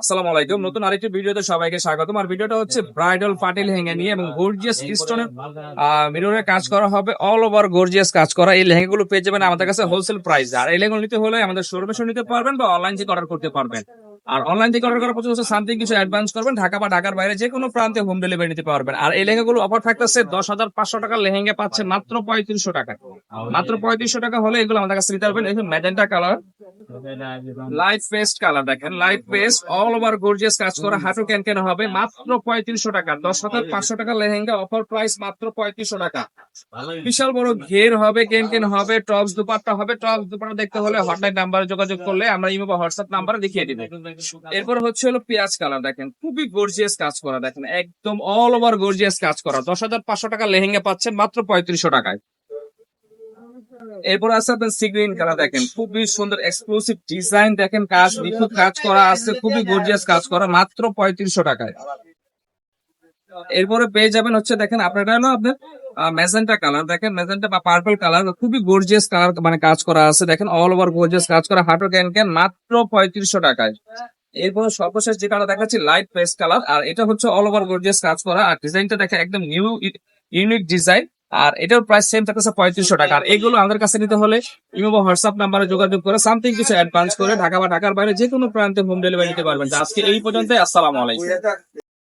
আসসালামু আলাইকুম। নতুন আরেকটি ভিডিওতে সবাইকে স্বাগতম। আর ভিডিওটা হচ্ছে ব্রাইডাল পার্টি লেহেঙ্গা নিয়ে এবং গর্জিয়াস স্টোনের মিররে কাজ করা হবে। অল ওভার গর্জিয়াস কাজ করা এই লেহেঙ্গাগুলো পেয়ে যাবেন আমাদের কাছে হোলসেল প্রাইস আর এই লেহেঙ্গা নিতে হলে আমাদের শোরুমে নিতে পারবেন বা অনলাইন থেকে অর্ডার করতে পারবেন। আর অনলাইন থেকে অর্ডার করার পর হচ্ছে সামথিং কিছু অ্যাডভান্স করবেন, ঢাকা বা ঢাকার বাইরে যে কোনো প্রান্তে হোম ডেলিভারি নিতে পারবেন। আর এই লেহেঙ্গাগুলো অফার থাকতেছে দশ হাজার পাঁচশো টাকার লেহেঙ্গা পাচ্ছে মাত্র পঁয়ত্রিশশো টাকা। মাত্র পঁয়ত্রিশশো টাকা হলে এগুলো আমাদের কাছে নিতে পারবেন। এই magenta colour light paste colour দেখেন light paste all over gorgeous কাজ করা, হাঁটু ক্যান কেন হবে, মাত্র পঁয়ত্রিশশো টাকা, দশ হাজার পাঁচশো টাকা লেহেঙ্গা অফার প্রাইস মাত্র পঁয়ত্রিশশো টাকা। বিশাল বড় ঘের হবে কেন কেন হবে টপস দুপাট্টা হবে টপস দুপাট্টা দেখতে হলে হটলাইন নাম্বারে যোগাযোগ করলে আমরা ইমো বা হোয়াটসঅ্যাপ নাম্বারে দেখিয়ে দিব। এরপর হচ্ছে হলো পেঁয়াজ কালার দেখেন, খুবই গর্জিয়াস কাজ করা, দেখেন, একদম অল ওভার গর্জিয়াস কাজ করা। দশ হাজার পাঁচশো টাকা লেহেঙ্গা পাচ্ছেন মাত্র পঁয়ত্রিশশো টাকায়। এরপর আছে আপনার সি গ্রিন কালার দেখেন, খুবই সুন্দর এক্সক্লুসিভ ডিজাইন দেখেন, কাজ, নিখুঁত কাজ করা আছে, খুবই গর্জিয়াস কাজ করা, মাত্র পঁয়ত্রিশশো টাকায়। এরপরে পেয়ে যাবেন হচ্ছে দেখেন আপনার হলো আপনার ম্যাজেন্টা কালার দেখেন ম্যাজেন্টা বা পার্পল কালার খুবই গর্জিয়াস কালার মানে কাজ করা আছে। দেখেন অল ওভার গর্জিয়াস কাজ করা হাঁটো ক্যান ক্যান মাত্র পঁয়ত্রিশশো টাকায়। এরপরে সর্বশেষ যে কালার দেখাচ্ছি লাইট পেস্ট কালার আর এটা হচ্ছে অল ওভার গর্জিয়াস কাজ করা। আর ডিজাইনটা দেখেন একদম নিউ ইউনিক ডিজাইন আর এটার প্রাইস সেম থাকতেছে পঁয়ত্রিশশো টাকা। আর এগুলো আমাদের কাছে নিতে হলে ইমো বা হোয়াটসঅ্যাপ নাম্বারে যোগাযোগ করে সামথিং কিছু অ্যাডভান্স করে ঢাকা বা ঢাকার বাইরে যে কোনো প্রান্তে হোম ডেলিভারি নিতে পারবেন। আজকে এই পর্যন্ত আসসালামু আলাইকুম।